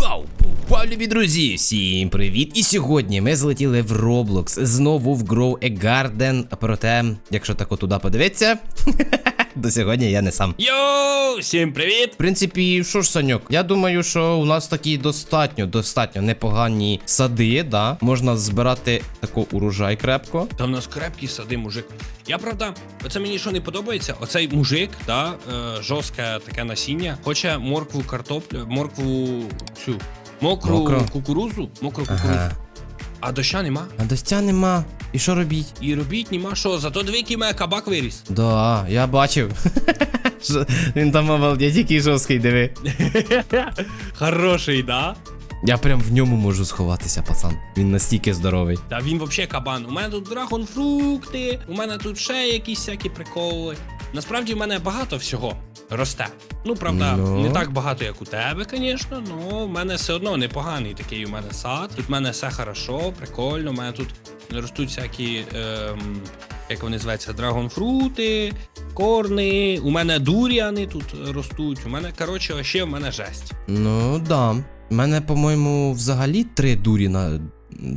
Пау! Пау, любі друзі! Всім привіт! І сьогодні ми злетіли в Roblox, знову в Grow a Garden. Проте, якщо тако туди подивитися, до сьогодні я не сам. Йоу, всім привіт! В принципі, що ж, Саньок, я думаю, що у нас такі достатньо, достатньо непогані сади, да. Можна збирати тако урожай крепко. Та в нас крепкі сади, мужик. Я правда, оце мені що не подобається. Оцей мужик, да, е, жорстке таке насіння, хоче моркву картоплю, моркву цю. Мокру Мокро. кукурузу, мокру кукурузу. Ага. А доща нема. А достя нема. І що робіть? І робіть нема що, зато двійки мене кабак виріс. Да, я бачив. Він там обалдеть, який жорсткий, диви. Хороший, да? Я прям в ньому можу сховатися, пацан. Він настільки здоровий. Та він вообще кабан. У мене тут драгонфрукти, у мене тут ще якісь всякі приколи. Насправді в мене багато всього росте. Ну, правда, Ну. не так багато, як у тебе, звісно, але в мене все одно непоганий такий у мене сад. Тут в мене все хорошо, прикольно. У мене тут ростуть всякі, ем, як вони називаються, драгонфрути, корни. У мене дуріани тут ростуть. У мене, коротше, ще в мене жесть. Ну да. У мене, по-моєму, взагалі три дурі на.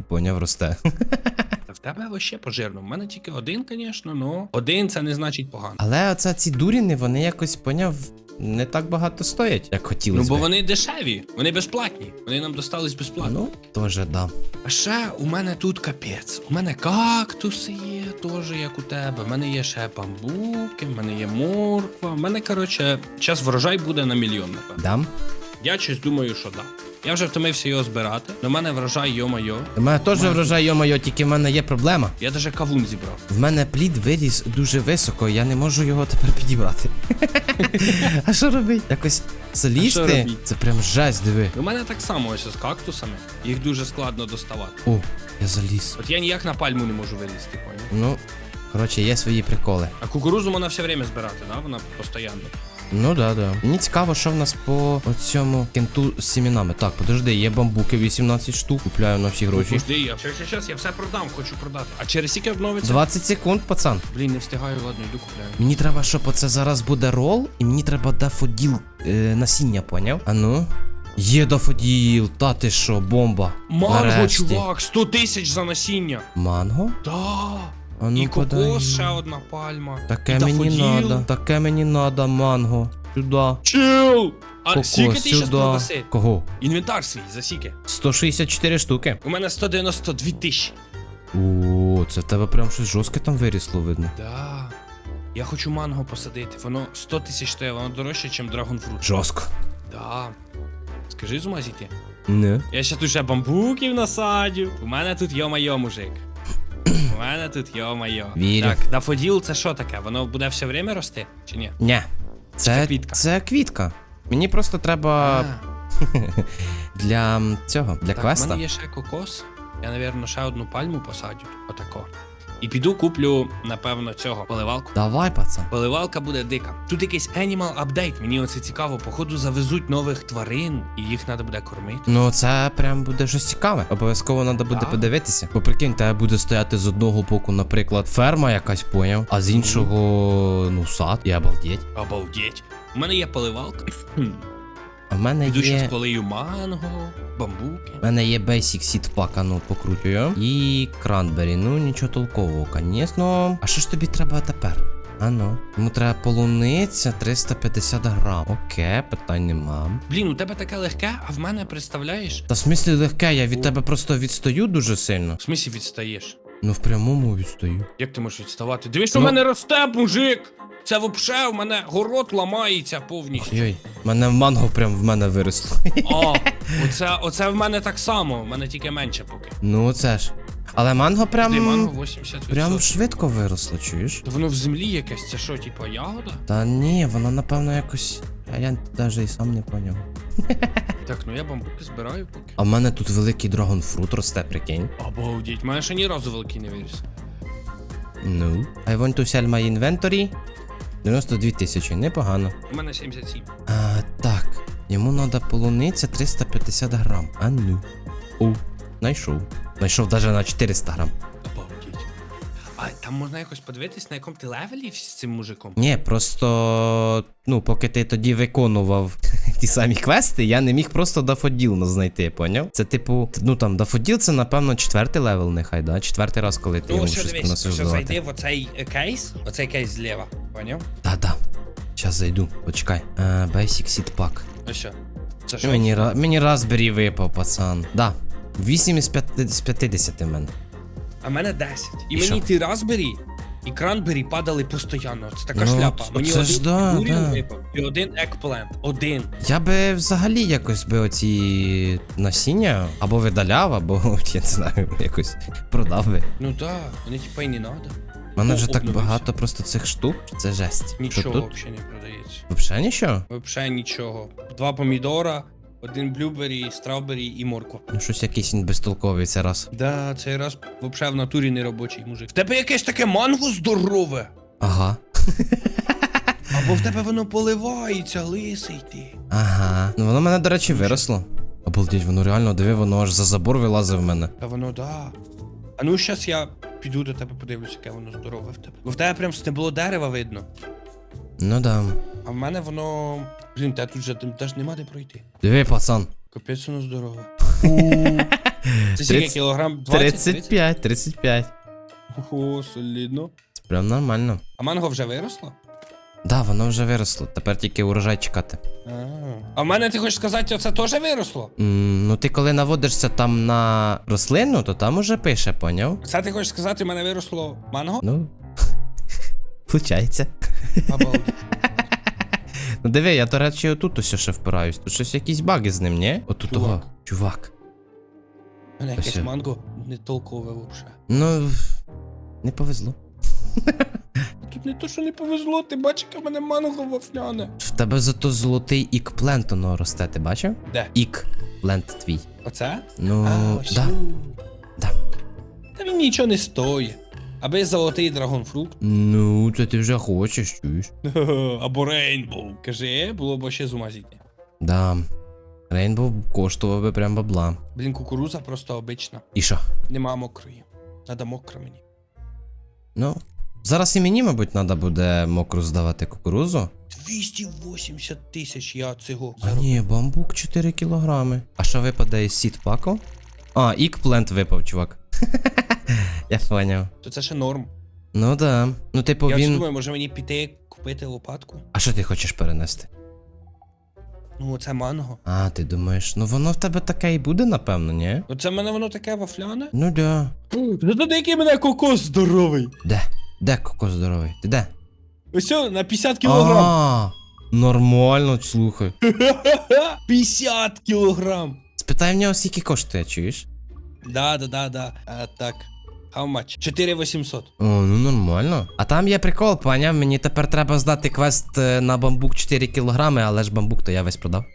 Поняв, росте. Тебе вообще пожирно. У мене тільки один, звісно, але один це не значить погано. Але оце ці дуріни, вони якось поняв, не так багато стоять, як хотілося. Ну, бо би. вони дешеві, вони безплатні. Вони нам достались безплатно. Ну, теж да. А ще у мене тут капець. У мене кактуси є, теж як у тебе. У мене є ще бамбуки, в мене є морква. У мене, коротше, час врожай буде на мільйон, напевно. Дам. Я щось думаю, що да. Я вже втомився його збирати. На мене врожай, йо-майо. У мене теж врожай, йо-моє, тільки в мене є проблема. Я даже кавун зібрав. В мене плід виріс дуже високо, я не можу його тепер підібрати. а що робить? Якось залізти, це прям жесть, диви. У мене так само ось з кактусами. Їх дуже складно доставати. О, я заліз. От я ніяк на пальму не можу вилізти, поняв? Ну, коротше, є свої приколи. А кукурузу можна все время збирати, да? Вона постійно. Ну да, да. Мені цікаво, що в нас по цьому кенту з сімінами. Так, подожди, є бамбуки 18 штук, купляю на всі гроші. Подожди, я щас, щас, щас, я все продам, хочу продати. А через скільки обновиться? 20 секунд, пацан. Блін, не встигаю, ладно, йду купляю. Мені треба, щоб оце зараз буде рол, і мені треба дафоділ е, насіння, поняв? А ну. Є дафоділ, та ти що, бомба. Манго, Нарешті. чувак, 100 тисяч за насіння. Манго? Да. А ну і кокос, ще одна пальма. Таке і мені дафоділ. надо, таке мені надо, манго. Сюда. Чил! А Кокос, скільки ти щас продаси? Кого? Інвентар свій, за скільки? 164 штуки. У мене 192 тисячі. О, це в тебе прям щось жорстке там вирісло, видно. Да. Я хочу манго посадити. Воно 100 тисяч стоїть, воно дорожче, ніж драгонфрут. Жорстко. Да. Скажи з ума зійти. Не. Я ще тут ще бамбуків насадю. У мене тут йо-майо, мужик. У мене тут йо-майо. Вірю. Так, дафоділ це що таке? Воно буде все время рости? Чи ні? Ні. Це, це квітка? Це квітка. Мені просто треба для цього, для так, у мене є ще кокос. Я, напевно, ще одну пальму посадю. Отако. І піду куплю, напевно, цього поливалку. Давай, пацан. Поливалка буде дика. Тут якийсь Animal Update. Мені оце цікаво. Походу завезуть нових тварин, і їх треба буде кормити. Ну, це прям буде щось цікаве. Обов'язково треба буде Так. подивитися. Бо прикинь, тебе буде стояти з одного боку, наприклад, ферма якась поняв, а з іншого, ну, сад. І обалдеть. Обалдеть. У мене є поливалка. А в мене щас є. полию манго, бамбуки. У мене є Basic Seed Pack, а ну покрутюю. І кранбері. Ну, нічого толкового, звісно. А що ж тобі треба тепер? А ну. Йому треба полуниця 350 грам. Окей, питань нема. Блін, у тебе таке легке, а в мене представляєш? Та в смислі легке, я від тебе просто відстаю дуже сильно. В смислі відстаєш. Ну, в прямому відстаю. Як ти можеш відставати? Дивись, що Ну. в мене росте, мужик! Це вообще в мене город ламається повністю. Йой, мене манго прям в мене виросло. О, оце, оце в мене так само, в мене тільки менше поки. ну, це ж. Але манго прям. Ти манго 80%. Прям швидко виросло, чуєш? То воно в землі якесь, це що, типа ягода? Та ні, воно напевно якось. А я навіть і сам не поняв. Так, ну я бамбуки збираю поки. А в мене тут великий драгонфрут росте, прикинь. Обалдіть, мене ще ні разу великий не виріс. Ну. I want to sell my inventory. 92 тисячі, непогано. У мене 77. А, так. Йому треба полуниця 350 грам. А ну. О, знайшов. Знайшов навіть на 400 грам. А там можна якось подивитись, на якому ти левелі з цим мужиком. Ні, просто. Ну, поки ти тоді виконував ті самі квести, я не міг просто дафоділ знайти, поняв? Це типу, ну там дафоділ це, напевно, четвертий левел, нехай, да? Четвертий раз, коли ти Ну, йому ось щось приносиш що зайди в оцей кейс, оцей кейс зліва, поняв? Да-да. Щас зайду, почекай. А, Basic Seed Pack. Ось що. Це що? Мені, ра- мені Raspberry випав, пацан. Да. 8 із 5 з 50 в мене. А мене 10. І, І мені що? ті Raspberry і Кранбері падали постійно. Це така Ну, шляпа. Мені це один ж да, да. випав і один екплент. Один. Я би взагалі якось би оці насіння або видаляв, або я не знаю, якось продав би. Ну так, вони типа і не надо. У мене вже так багато просто цих штук, це жесть. Нічого тут? взагалі не продається. Взагалі нічого? Взагалі нічого. Два помідора, один блюбері, страубері і морква. Ну щось якийсь він безтолковий це раз. Да, цей раз взагалі в натурі не робочий мужик. В тебе якесь таке манго здорове. Ага. Або в тебе воно поливається, лисий ти. Ага. Ну воно в мене, до речі, виросло. Обалдеть, воно реально диви, воно аж за забор вилазив в мене. Та воно да. А ну щас я піду до тебе подивлюся, яке воно здорове в тебе. Бо в тебе прям не було дерева видно. Ну да. А в мене воно. Блін, та тут же там теж нема де пройти. Диви, пацан. Капець воно здорове. Це скільки 30 кілограм? 20? 35, 35. Ого, солідно. Це прям нормально. А манго вже виросло? Да, воно вже виросло. Тепер тільки урожай чекати. А, в мене ти хочеш сказати, оце теж виросло? М, ну ти коли наводишся там на рослину, то там уже пише, поняв? Це ти хочеш сказати, в мене виросло манго? Ну. Получається. Ну диви, я, до речі, отут ось ще впираюсь. Тут щось якісь баги з ним, ні? Отут Чувак. того. Чувак. У мене якесь манго не толкове взагалі. Ну. Не повезло. Тут не то, що не повезло, ти бачиш, яке в мене манго вафляне. В тебе зато золотий ік-плент воно росте, ти бачив? Де? Ік-плент твій. Оце? Ну, а, ось. да. Да. Та він нічого не стоїть. Аби золотий драгонфрукт. Ну, це ти вже хочеш, чуєш? Або рейнбоу. Кажи, було б ще з ума зійти. Да. Рейнбоу коштував би прям бабла. Блін, кукуруза просто обична. І що? Нема мокрої. Надо мокро мені. Ну. Зараз і мені, мабуть, треба буде мокру здавати кукурузу. 280 тисяч я цього А заробив. ні, бамбук 4 кілограми. А що випаде із сітпаку? А, ікплент випав, чувак. Я поняв. То це ще норм. Ну да. Ну, типу, я він. думаю, може мені піти купити лопатку? А що ти хочеш перенести? Ну, оце манго. А, ти думаєш, ну воно в тебе таке і буде, напевно, ні? Оце в мене воно таке вафляне. Ну да. Зато який мене кокос здоровий. Де? Де кокос здоровий? Ти де? Ось на 50 кілограм. А, нормально, слухай. 50 кілограм. Спитай в нього, скільки коштує, чуєш? Да, да, да, да. А, так. How much? 4800. О, ну нормально. А там є прикол, поняв, мені тепер треба здати квест е, на бамбук 4 кілограми, але ж бамбук то я весь продав.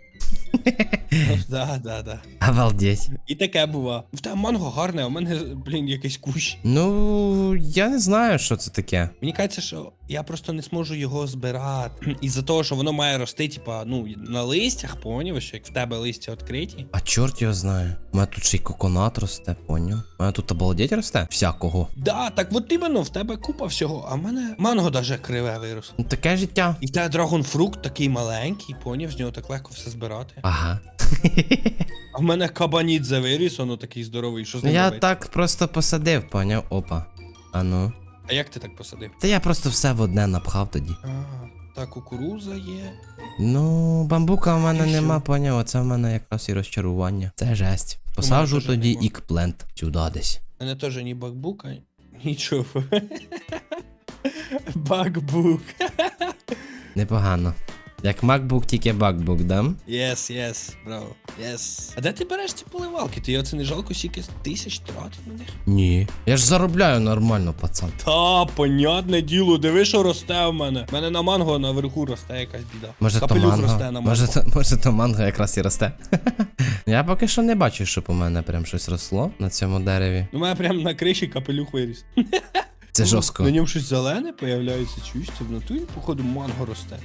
Да, да, да. Обалдеть. І таке бува. В тебе манго гарне, а у мене, блін, якийсь кущ. Ну, я не знаю, що це таке. Мені кажеться, що я просто не зможу його збирати. Із-за того, що воно має рости, типа, ну, на листях, поняв, що як в тебе листя відкриті. А чорт його знає. У мене тут ще й коконат росте, поняв? У мене тут обалдеть росте? Всякого. Да, так от іменно, в тебе купа всього, а в мене манго даже криве виросло. Ну таке життя. І в тебе драгонфрукт такий маленький, поняв, з нього так легко все збирати. Ага. А в мене кабанідзе виріс, воно такий здоровий, що з ним я робити? так просто посадив, поняв? Опа. А ну. А як ти так посадив? Та я просто все в одне напхав тоді. А, та кукуруза є. Ну, бамбука в мене І нема, всьо. поняв, оце в мене якраз і розчарування. Це жесть. Посаджу теж тоді нема. ікплент сюди десь. У мене теж ні бакбука, нічого. Бакбук. Непогано. Як MacBook, тільки бакбук, да? Єс, єс, браво. Єс. А де ти береш ці поливалки? Ти оце не жалко стільки тисяч тратив на них? Ні. Я ж заробляю нормально, пацан. Та, понятне діло, диви, що росте в мене. У мене на манго наверху росте якась біда. Може то Капелюх манго. росте на манго. Може то, може то манго якраз і росте. Я поки що не бачу, щоб у мене прям щось росло на цьому дереві. У мене прямо на криші капелюх виріс. Це жорстко. На ньому щось зелене появляється, чуєш, це в натурі, походу, манго росте.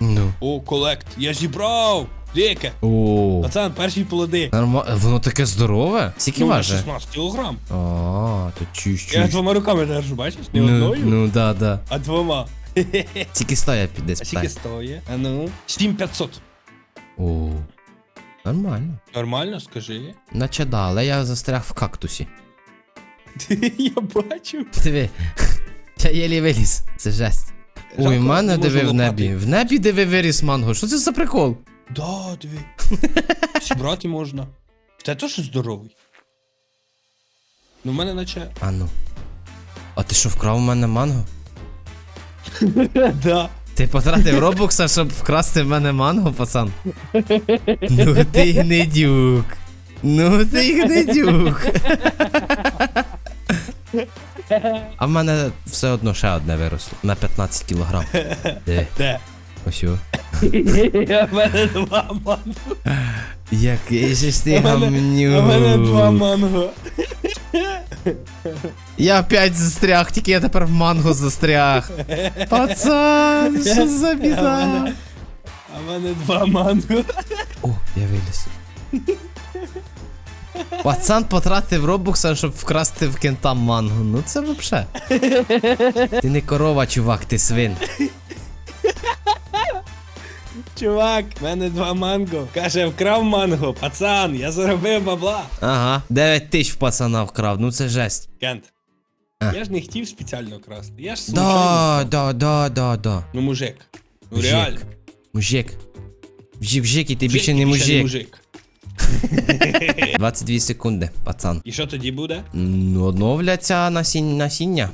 Ну. О, колект. Я зібрав! Дике. О, Пацан, перші плоди. нормально. Воно таке здорове? Скільки Ну, важить? 16 кілограм. А, то чуть Я двома руками держу, бачиш? Не Ну, одною, ну да, да. а двома. Скільки стоять піде А скільки стоїть? А ну. 7500. О, нормально. Нормально, скажи. Наче да, але я застряг в кактусі. Я бачу. Диви. Я єлі виліз. Це жесть. Ой, в мене диви в небі. В небі диви виріс манго. Що це за прикол? Да, диви. Зібрати можна. Та теж здоровий. Ну, в мене наче. А ну. А ти що, вкрав у мене манго? Да. Ти потратив робокса, щоб вкрасти в мене манго, пацан? Ну ти гнидюк. Ну ти гнидюк. А в мене все одно ще одне виросло. На 15 кілограм. Де? Де? Ось. о. Я в мене два манго. Який же ж ти У мене- У мене два манго. Я опять застряг, тільки я тепер в манго застряг. Пацан, що за біда? А в мене два манго. О, я виліз. Пацан потратив робокса, щоб вкрасти в кента манго. Ну це вообще. Ти не корова, чувак, ти свин. Чувак, в мене два манго. Каже, вкрав манго. Пацан, я заробив бабла. Ага, 9 тисяч в пацана вкрав, ну це жесть. Кент. А. Я ж не хотів спеціально красти. Я ж случайно. Да, да, да, да, да. Ну, мужик. Ну Мужик. реально. Мужик. Вжик, вжик, і ти більше Мужик, не мужик. 22 секунди, пацан. І що тоді буде? Ну, одновляться насіння. насіння.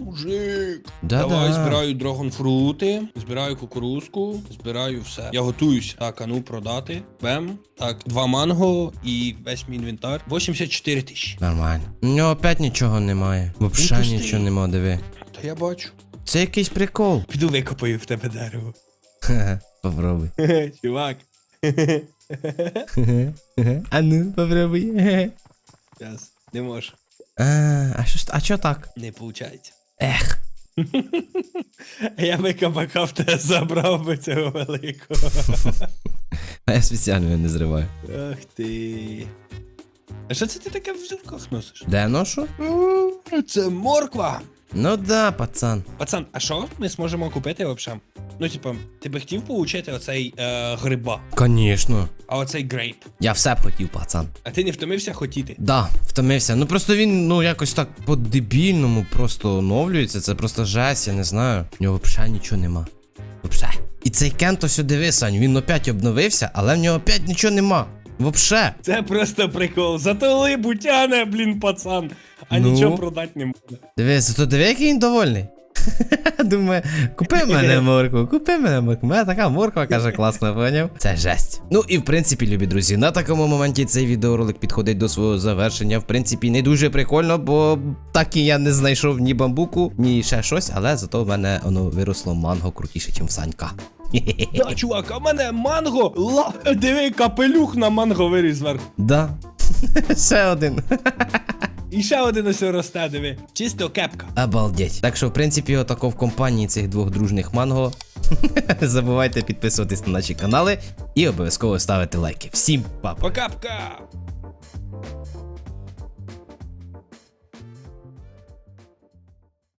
Мужик. Да-да. Давай збираю драгонфрути, збираю кукурузку, збираю все. Я готуюся. Так, а ну продати. Бем. Так, два манго і весь мій інвентар. 84 тисячі. Нормально. У нього опять нічого немає. Пустий. нічого нема, диви. Та я бачу. Це якийсь прикол. Піду викопаю в тебе дерево. Попробуй. Чувак. А ну, попробуй. Зараз. Не можу. А, а що ж а чо так? Не виходить. Ех. Я би кабака в тебе забрав би цього великого. А я спеціально його не зриваю. Ах ти. А що це ти таке в зубках носиш? Де ношу? Це морква. Ну да, пацан. Пацан, а що ми зможемо купити взагалі? Ну, типа, ти би хотів получити оцей е, гриба, Конечно. а оцей грейп. Я все б хотів, пацан. А ти не втомився хотіти? Да, втомився. Ну просто він, ну якось так по-дебільному просто оновлюється. Це просто жесть, я не знаю. В нього взагалі нічого нема. Вообще. І цей кент ось диви, Сань, він опять обновився, але в нього опять нічого нема. Вообще. Це просто прикол. Затоли бутяне, блін, пацан. А Ну? нічого продати не можна. Диви, зато диви, який він довольний. Думає, купи мене моркву, купи мене моркву. Мене така морква, каже, класно, поняв. Це жесть. Ну і в принципі, любі друзі, на такому моменті цей відеоролик підходить до свого завершення. В принципі, не дуже прикольно, бо так і я не знайшов ні бамбуку, ні ще щось, але зато в мене воно виросло манго крутіше, ніж в Санька. Да, чувак, а в мене манго. Ла... Диви, капелюх на манго виріс зверху. Да. Ще один. І ще один ось росте, диви. Чисто кепка. Обалдеть. Так що, в принципі, отако в компанії цих двох дружних манго. Не забувайте підписуватись на наші канали і обов'язково ставити лайки. Всім па-па! Пока-пока.